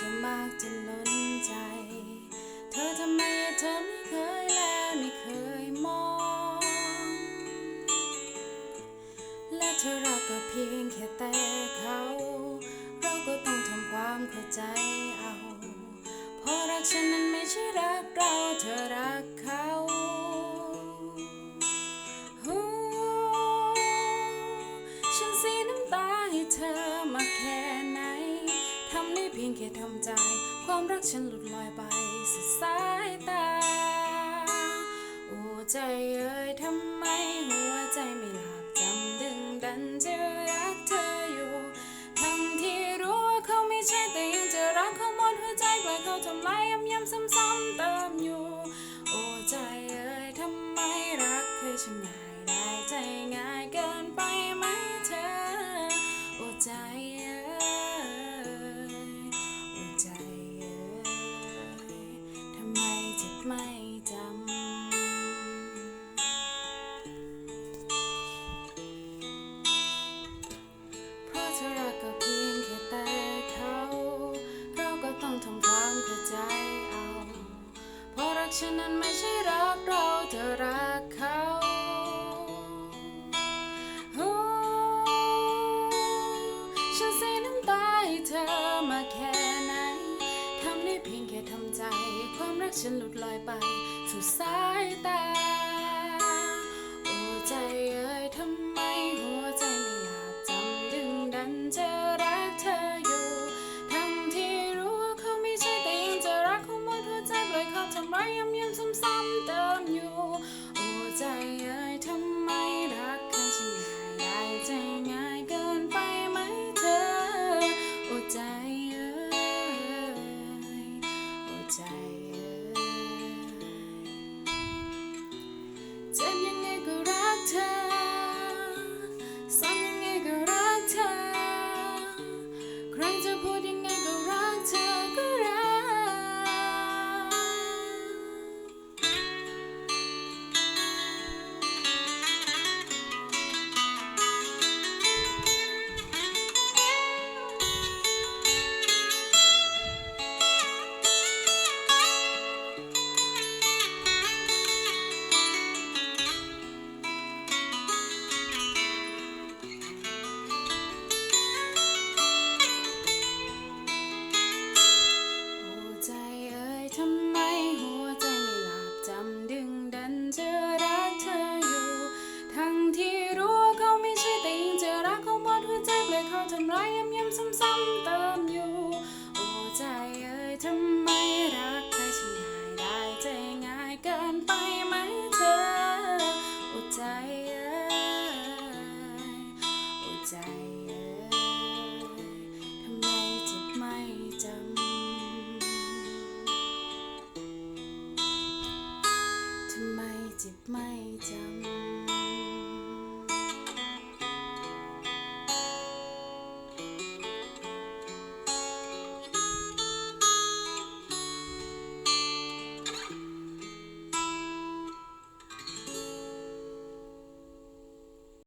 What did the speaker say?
เธอมากจนล้นใจ เธอทำไมเธอไม่เคยแลไม่เคยมอง และเธอรักก็เพียงแค่แต่เขา เราก็ต้องทำความเข้าใจเอา เพราะรักฉันนั้นไม่ใช่รักเราเธอรัก เพียงแค่ทำใจ ความรักฉันหลุดลอยไปสุดสายตา โอ้ใจเอ้ยทำไมหัวใจไม่หลับจำดึงดันจะรักเธออยู่ ทั้งที่รู้ว่าเขาไม่ใช่แต่ยังจะรักเขาหมดหัวใจปล่อยเขาทำลายย้ำย้ำซ้ำๆเติมอยู่ ฉันนั้นไม่ใช่รักเราเธอรักเขาโอ้ฉันเสียน้ำตาให้เธอมาแค่ไหนทำได้เพียงแค่ทำใจ ความรักฉันหลุดลอยไปสู่สายตาโอ้ใจ ใจทำไมจะไม่จำทำไมจิบไม่